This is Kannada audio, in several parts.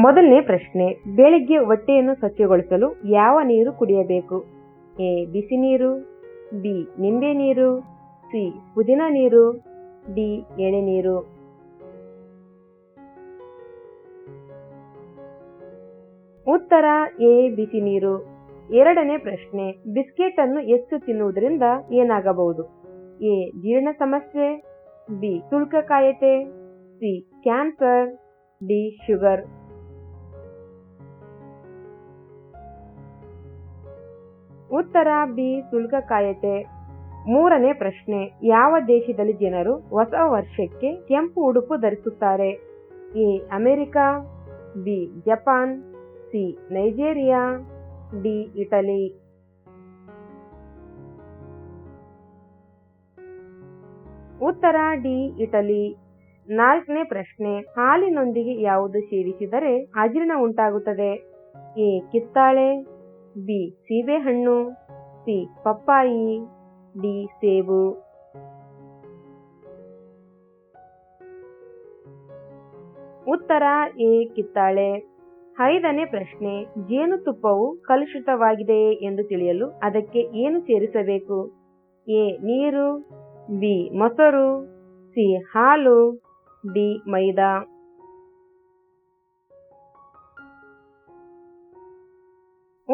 ಮೊದಲನೇ ಪ್ರಶ್ನೆ, ಬೆಳಿಗ್ಗೆ ಹೊಟ್ಟೆಯನ್ನು ಸ್ವಚ್ಛಗೊಳಿಸಲು ಯಾವ ನೀರು ಕುಡಿಯಬೇಕು? ಎ, ಬಿಸಿ ನೀರು, ಬಿ, ನಿಂಬೆ ನೀರು, ಸಿ, ಪುದೀನ ನೀರು, ಡಿ ಎಳೆನೀರು ಉತ್ತರ, ಎ, ಬಿಸಿ ನೀರು. ಎರಡನೇ ಪ್ರಶ್ನೆ, ಬಿಸ್ಕೆಟ್ ಅನ್ನು ಎಷ್ಟು ತಿನ್ನುವುದರಿಂದ ಏನಾಗಬಹುದು? ಎ, ಜೀರ್ಣ ಸಮಸ್ಯೆ, ಬಿ ತುಳ್ಕ ಕಾಯತೆ ಸಿ, ಕ್ಯಾನ್ಸರ್, ಡಿ, ಶುಗರ್. ಉತ್ತರ ಬಿ ಶುಲ್ಕ ಕಾಯತೆ. ಮೂರನೇ ಪ್ರಶ್ನೆ, ಯಾವ ದೇಶದಲ್ಲಿ ಜನರು ಹೊಸ ವರ್ಷಕ್ಕೆ ಕೆಂಪು ಉಡುಪು ಧರಿಸುತ್ತಾರೆ? A, America, B, Japan, C, Nigeria, D, Italy. ಉತ್ತರ ಡಿ, ಇಟಲಿ. ನಾಲ್ಕನೇ ಪ್ರಶ್ನೆ, ಹಾಲಿನೊಂದಿಗೆ ಯಾವುದು ಸೇವಿಸಿದರೆ ಅಜೀರ್ಣ ಉಂಟಾಗುತ್ತದೆ? ಎ, ಕಿತ್ತಾಳೆ. ಬಿ ಸೀಬೆಹಣ್ಣು, ಸಿ ಪಪ್ಪಾಯಿ, ಡಿ ಸೇಬು. ಉತ್ತರ ಎ ಕಿತ್ತಾಳೆ. ಐದನೇ ಪ್ರಶ್ನೆ ಜೇನುತುಪ್ಪವು ಕಲುಷಿತವಾಗಿದೆಯೇ ಎಂದು ತಿಳಿಯಲು ಅದಕ್ಕೆ ಏನು ಸೇರಿಸಬೇಕು? ಎ ನೀರು, ಬಿ ಮೊಸರು, ಸಿ ಹಾಲು, ಡಿ ಮೈದಾ.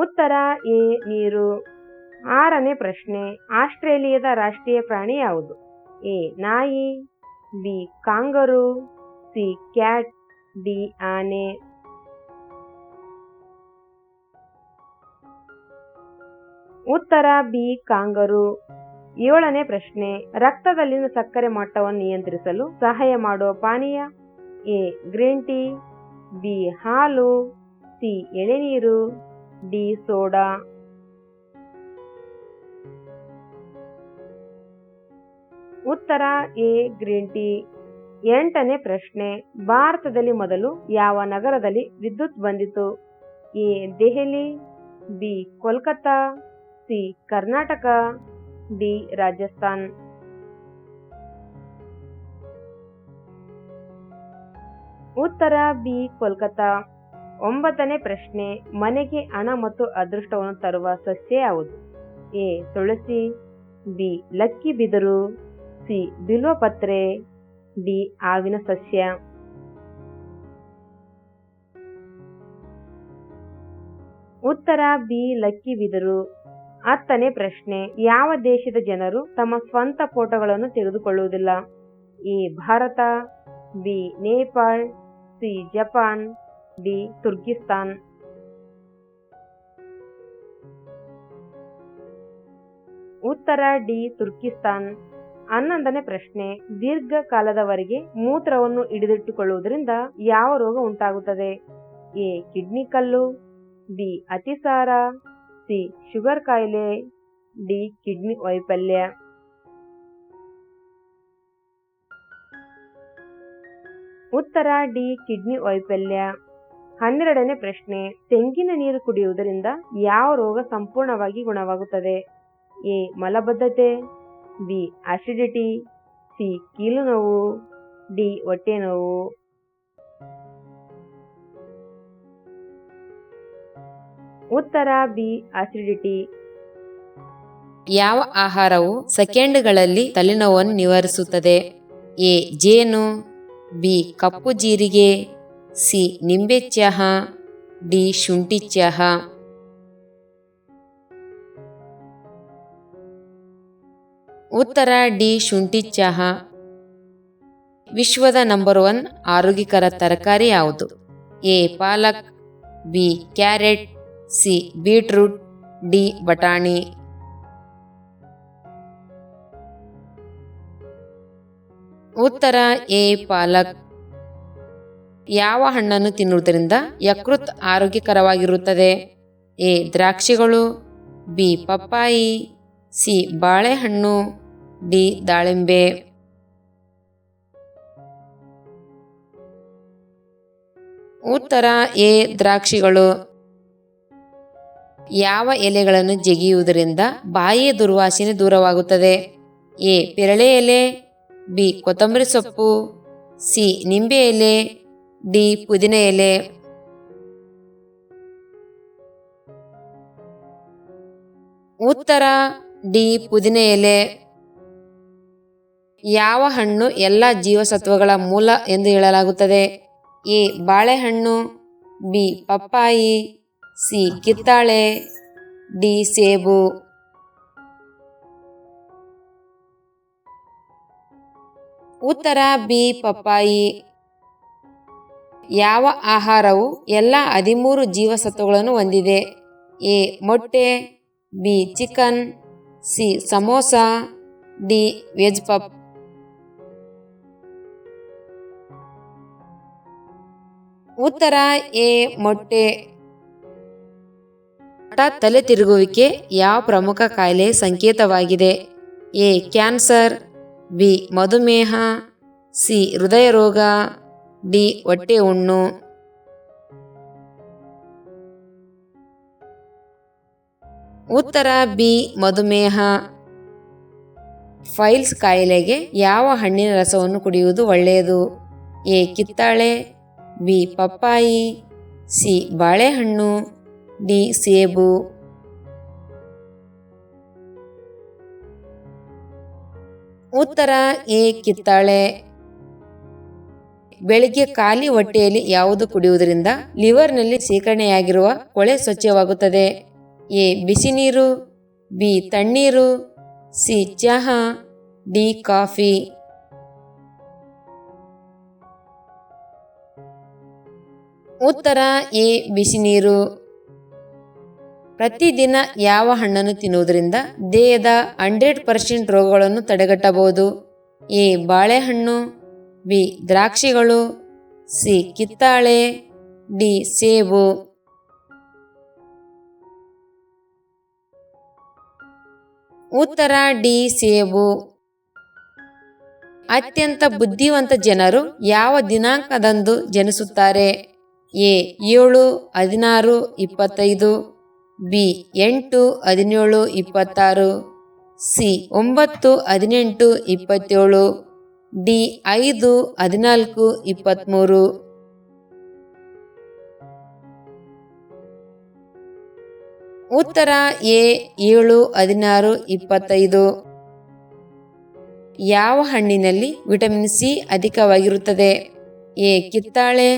ಉತ್ತರ ಎ ನೀರು. ಆರನೇ ಪ್ರಶ್ನೆ, ಆಸ್ಟ್ರೇಲಿಯಾದ ರಾಷ್ಟ್ರೀಯ ಪ್ರಾಣಿ ಯಾವುದು? ಎ, ನಾಯಿ, B, kangaroo, C, cat, D, ಆನೆ. ಉತ್ತರ ಬಿ, ಕಾಂಗರು. ಏಳನೇ ಪ್ರಶ್ನೆ, ರಕ್ತದಲ್ಲಿನ ಸಕ್ಕರೆ ಮಟ್ಟವನ್ನು ನಿಯಂತ್ರಿಸಲು ಸಹಾಯ ಮಾಡುವ ಪಾನೀಯ? ಎ, ಗ್ರೀನ್ ಟೀ, ಬಿ, ಹಾಲು, ಸಿ, ಎಳೆನೀರು. D soda. ಉತ್ತರ ಎ, ಗ್ರೀನ್ ಟೀ. ಎಂಟನೇ ಪ್ರಶ್ನೆ, ಭಾರತದಲ್ಲಿ ಮೊದಲು ಯಾವ ನಗರದಲ್ಲಿ ವಿದ್ಯುತ್ ಬಂದಿತು? A, Delhi, B Kolkata C, Karnataka, D, Rajasthan. ಉತ್ತರ ಬಿ ಕೋಲ್ಕತ್ತಾ ಒಂಬತ್ತನೇ ಪ್ರಶ್ನೆ, ಮನೆಗೆ ಹಣ ಮತ್ತು ಅದೃಷ್ಟವನ್ನು ತರುವ ಸಸ್ಯ ಯಾವುದು? ಎ, ತುಳಸಿ, ಬಿ, ಲಕ್ಕಿ ಬಿದಿರು, ಸಿ ಬಿಲ್ವಪತ್ರೆ ಡಿ ಆವಿನ ಸಸ್ಯ. ಉತ್ತರ, ಬಿ, ಲಕ್ಕಿ ಬಿದಿರು. ಹತ್ತನೇ ಪ್ರಶ್ನೆ, ಯಾವ ದೇಶದ ಜನರು ತಮ್ಮ ಸ್ವಂತ ಫೋಟೋಗಳನ್ನು ತೆಗೆದುಕೊಳ್ಳುವುದಿಲ್ಲ? A, Bharat, B, Nepal, C, Japan. D Turkistan ಉತ್ತರ ಡಿ ತುರ್ಕಿಸ್ತಾನ್. ಹನ್ನೊಂದನೇ ಪ್ರಶ್ನೆ, ದೀರ್ಘಕಾಲದವರೆಗೆ ಮೂತ್ರವನ್ನು ಹಿಡಿದಿಟ್ಟುಕೊಳ್ಳುವುದರಿಂದ ಯಾವ ರೋಗ ಉಂಟಾಗುತ್ತದೆ? ಎ, ಕಿಡ್ನಿ ಕಲ್ಲು, ಬಿ, ಅತಿಸಾರ, ಸಿ, ಶುಗರ್ ಕಾಯಿಲೆ, ಡಿ, ಕಿಡ್ನಿ ವೈಫಲ್ಯ. ಉತ್ತರ ಡಿ, ಕಿಡ್ನಿ ವೈಫಲ್ಯ. ಹನ್ನೆರಡನೇ ಪ್ರಶ್ನೆ, ತೆಂಗಿನ ನೀರು ಕುಡಿಯುವುದರಿಂದ ಯಾವ ರೋಗ ಸಂಪೂರ್ಣವಾಗಿ ಗುಣವಾಗುತ್ತದೆ? ಎ, ಮಲಬದ್ಧತೆ, ಬಿ ಆಸಿಡಿಟಿ ಸಿ ಕೀಲು ನೋವು ಡಿ ಹೊಟ್ಟೆ ನೋವು ಉತ್ತರ, ಬಿ ಆಸಿಡಿಟಿ ಯಾವ ಆಹಾರವು ಸೆಕೆಂಡ್ಗಳಲ್ಲಿ ತಲೆನೋವನ್ನು ನಿವಾರಿಸುತ್ತದೆ? ಎ, ಜೇನು, ಬಿ, ಕಪ್ಪು ಜೀರಿಗೆ ಸಿ ನಿಂಬೆ ಚಹಾ ಡಿ ಶುಂಠಿ ಚಹಾ ಉತ್ತರ ಡಿ ಶುಂಠಿ ಚಹಾ ವಿಶ್ವದ ನಂಬರ್ ಒನ್ ಆರೋಗ್ಯಕರ ತರಕಾರಿ ಯಾವುದು? A palak, B carrot, C beetroot, D ಬಟಾಣಿ. ಉತ್ತರ ಎ ಪಾಲಕ್. ಯಾವ ಹಣ್ಣನ್ನು ತಿನ್ನುವುದರಿಂದ ಯಕೃತ್ ಆರೋಗ್ಯಕರವಾಗಿರುತ್ತದೆ? ಎ. ದ್ರಾಕ್ಷಿಗಳು, ಬಿ. ಪಪ್ಪಾಯಿ, ಸಿ. ಬಾಳೆಹಣ್ಣು, ಡಿ. ದಾಳಿಂಬೆ. ಉತ್ತರ, ಎ. ದ್ರಾಕ್ಷಿಗಳು. ಯಾವ ಎಲೆಗಳನ್ನು ಜಗಿಯುವುದರಿಂದ ಬಾಯಿಯ ದುರ್ವಾಸನೆ ದೂರವಾಗುತ್ತದೆ? ಎ. ಪೆರಳೆ ಎಲೆ, ಬಿ. ಕೊತ್ತಂಬರಿ ಸೊಪ್ಪು, ಸಿ. ನಿಂಬೆ ಎಲೆ ಡಿ ಪುದಿನ ಎಲೆ ಉತ್ತರ ಡಿ ಪುದಿನ ಎಲೆ ಯಾವ ಹಣ್ಣು ಎಲ್ಲ ಜೀವಸತ್ವಗಳ ಮೂಲ ಎಂದು ಹೇಳಲಾಗುತ್ತದೆ? ಎ. ಬಾಳೆಹಣ್ಣು, ಬಿ. ಪಪ್ಪಾಯಿ, ಸಿ. ಕಿತ್ತಾಳೆ, ಡಿ. ಸೇಬು. ಉತ್ತರ ಬಿ. ಪಪ್ಪಾಯಿ. ಯಾವ ಆಹಾರವು ಎಲ್ಲ ಹದಿಮೂರು ಜೀವಸತ್ವಗಳನ್ನು ಹೊಂದಿದೆ? ಎ. ಮೊಟ್ಟೆ, B. Chicken, C. Samosa, D. Veg puff. ಉತ್ತರ, ಎ. ಮೊಟ್ಟೆ. ಹಠಾತ್ ತಲೆ ತಿರುಗುವಿಕೆ ಯಾವ ಪ್ರಮುಖ ಕಾಯಿಲೆ ಸಂಕೇತವಾಗಿದೆ? ಎ. Cancer, B. ಮಧುಮೇಹ, ಸಿ. ಹೃದಯ ರೋಗ ಡಿ ಹೊಟ್ಟೆ ಹುಣ್ಣು ಉತ್ತರ ಬಿ ಮಧುಮೇಹ. ಫೈಲ್ಸ್ ಕಾಯಿಲೆಗೆ ಯಾವ ಹಣ್ಣಿನ ರಸವನ್ನು ಕುಡಿಯುವುದು ಒಳ್ಳೆಯದು? ಎ ಕಿತ್ತಾಳೆ, ಬಿ ಪಪ್ಪಾಯಿ, ಸಿ ಬಾಳೆಹಣ್ಣು, ಡಿ ಸೇಬು. ಉತ್ತರ ಎ ಕಿತ್ತಾಳೆ. ಬೆಳಿಗ್ಗೆ ಖಾಲಿ ಹೊಟ್ಟೆಯಲ್ಲಿ ಯಾವುದು ಕುಡಿಯುವುದರಿಂದ ಲಿವರ್ನಲ್ಲಿ ಶೇಖರಣೆಯಾಗಿರುವ ಕೊಳೆ ಸ್ವಚ್ಛವಾಗುತ್ತದೆ. ಎ ಬಿಸಿ ನೀರು ಬಿ, ತಣ್ಣೀರು, ಸಿ, ಚಹಾ, ಡಿ, ಕಾಫಿ. ಉತ್ತರ, ಎ ಬಿಸಿ ನೀರು ಪ್ರತಿದಿನ ಯಾವ ಹಣ್ಣನ್ನು ತಿನ್ನುವುದರಿಂದ ದೇಹದ ಹಂಡ್ರೆಡ್ ಪರ್ಸೆಂಟ್ ರೋಗಗಳನ್ನು ತಡೆಗಟ್ಟಬಹುದು. ಎ, ಬಾಳೆಹಣ್ಣು. ಬಿ ದ್ರಾಕ್ಷಿಗಳು ಸಿ ಕಿತ್ತಾಳೆ, ಡಿ ಸೇಬು. ಉತ್ತರ ಡಿ ಸೇಬು. ಅತ್ಯಂತ ಬುದ್ಧಿವಂತ ಜನರು ಯಾವ ದಿನಾಂಕದಂದು ಜನಿಸುತ್ತಾರೆ? ಎ ಏಳು ಹದಿನಾರು ಇಪ್ಪತ್ತೈದು, ಬಿ ಎಂಟು ಹದಿನೇಳು ಇಪ್ಪತ್ತಾರು, ಸಿ ಒಂಬತ್ತು ಹದಿನೆಂಟು ಇಪ್ಪತ್ತೇಳು. ಡಿ ಐದು ಹದಿನಾಲ್ಕು ಇಪ್ಪತ್ತ್ಮೂರು ಉತ್ತರ ಎ ಏಳು ಹದಿನಾರು ಇಪ್ಪತ್ತೈದು. ಯಾವ ಹಣ್ಣಿನಲ್ಲಿ ವಿಟಮಿನ್ ಸಿ ಅಧಿಕವಾಗಿರುತ್ತದೆ? ಎ ಕಿತ್ತಾಳೆ,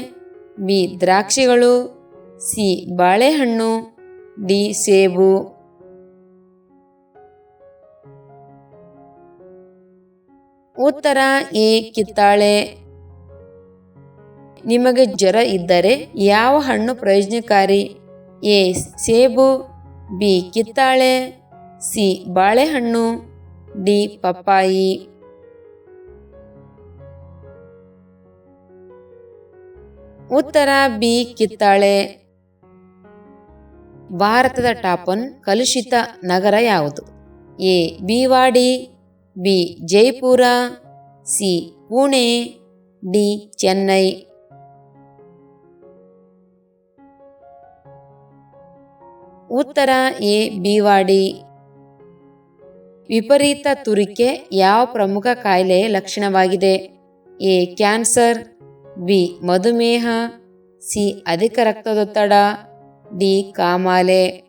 ಬಿ ದ್ರಾಕ್ಷಿಗಳು, ಸಿ ಬಾಳೆಹಣ್ಣು, ಡಿ ಸೇಬು. ಉತ್ತರ ಎ ಕಿತ್ತಾಳೆ. ನಿಮಗೆ ಜ್ವರ ಇದ್ದರೆ ಯಾವ ಹಣ್ಣು ಪ್ರಯೋಜನಕಾರಿ? ಎ. ಸೇಬು. ಬಿ. ಕಿತ್ತಾಳೆ. ಸಿ. ಬಾಳೆಹಣ್ಣು. ಡಿ. ಪಪ್ಪಾಯಿ. ಉತ್ತರ ಬಿ. ಕಿತ್ತಾಳೆ. ಭಾರತದ ಟಾಪನ್ ಕಲುಷಿತ ನಗರ ಯಾವುದು? A. Bhiwadi. B. Jaipur, C. Pune, D. Chennai. ಉತ್ತರ ಎ. ಬಿವಾಡಿ. ವಿಪರೀತ ತುರಿಕೆ ಯಾವ ಪ್ರಮುಖ ಕಾಯಿಲೆಯ ಲಕ್ಷಣವಾಗಿದೆ? ಎ. Cancer, B. ಮಧುಮೇಹ, ಸಿ. ಅಧಿಕ ರಕ್ತದೊತ್ತಡ, ಡಿ. ಕಾಮಾಲೆ.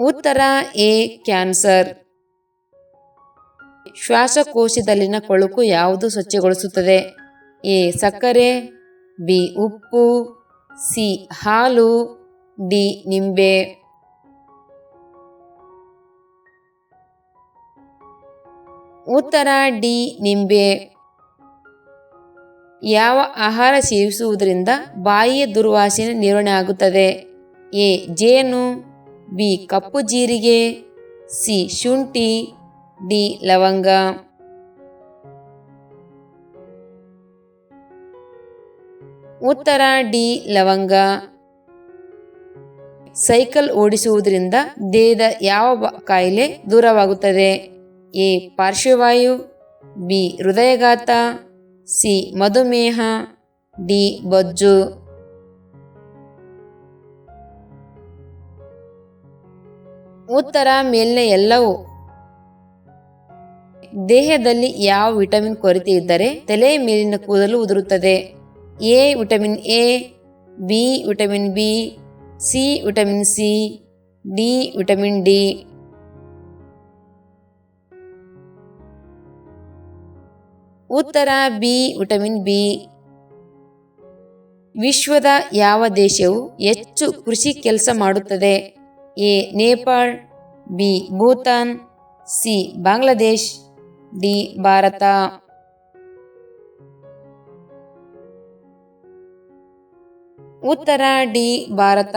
ಉತ್ತರ ಎ, ಕ್ಯಾನ್ಸರ್. ಶ್ವಾಸಕೋಶದಲ್ಲಿನ ಕೊಳುಕು ಯಾವುದು ಸ್ವಚ್ಛಗೊಳಿಸುತ್ತದೆ? ಎ, ಸಕ್ಕರೆ, ಬಿ, ಉಪ್ಪು, ಸಿ, ಹಾಲು, ಡಿ, ನಿಂಬೆ. ಉತ್ತರ ಡಿ, ನಿಂಬೆ. ಯಾವ ಆಹಾರ ಸೇವಿಸುವುದರಿಂದ ಬಾಯಿಯ ದುರ್ವಾಸನೆ ನಿರ್ವಹಣೆ ಆಗುತ್ತದೆ? ಎ, ಜೇನು. ಬಿ ಕಪ್ಪು ಜೀರಿಗೆ, ಸಿ ಶುಂಠಿ, ಡಿ ಲವಂಗ. ಉತ್ತರ ಡಿ ಲವಂಗ. ಸೈಕಲ್ ಓಡಿಸುವುದರಿಂದ ದೇಹದ ಯಾವ ಕಾಯಿಲೆ ದೂರವಾಗುತ್ತದೆ? ಎ ಪಾರ್ಶ್ವವಾಯು, ಬಿ ಹೃದಯಘಾತ, ಸಿ ಮಧುಮೇಹ, ಡಿ ಬೊಜ್ಜು. ಉತ್ತರ ಮೇಲಿನ ಎಲ್ಲವೂ. ದೇಹದಲ್ಲಿ ಯಾವ ವಿಟಮಿನ್ ಕೊರತೆ ಇದ್ದರೆ ತಲೆ ಮೇಲಿನ ಕೂದಲು ಉದುರುತ್ತದೆ. A vitamin A, B vitamin B, C vitamin C, D vitamin D. ಉತ್ತರ, ಬಿ ವಿಟಮಿನ್ ಬಿ. ವಿಶ್ವದ ಯಾವ ದೇಶವು ಹೆಚ್ಚು ಕೃಷಿ ಕೆಲಸ ಮಾಡುತ್ತದೆ? A Nepal B Bhutan C Bangladesh D Bharat ಉತ್ತರ ಡಿ ಭಾರತ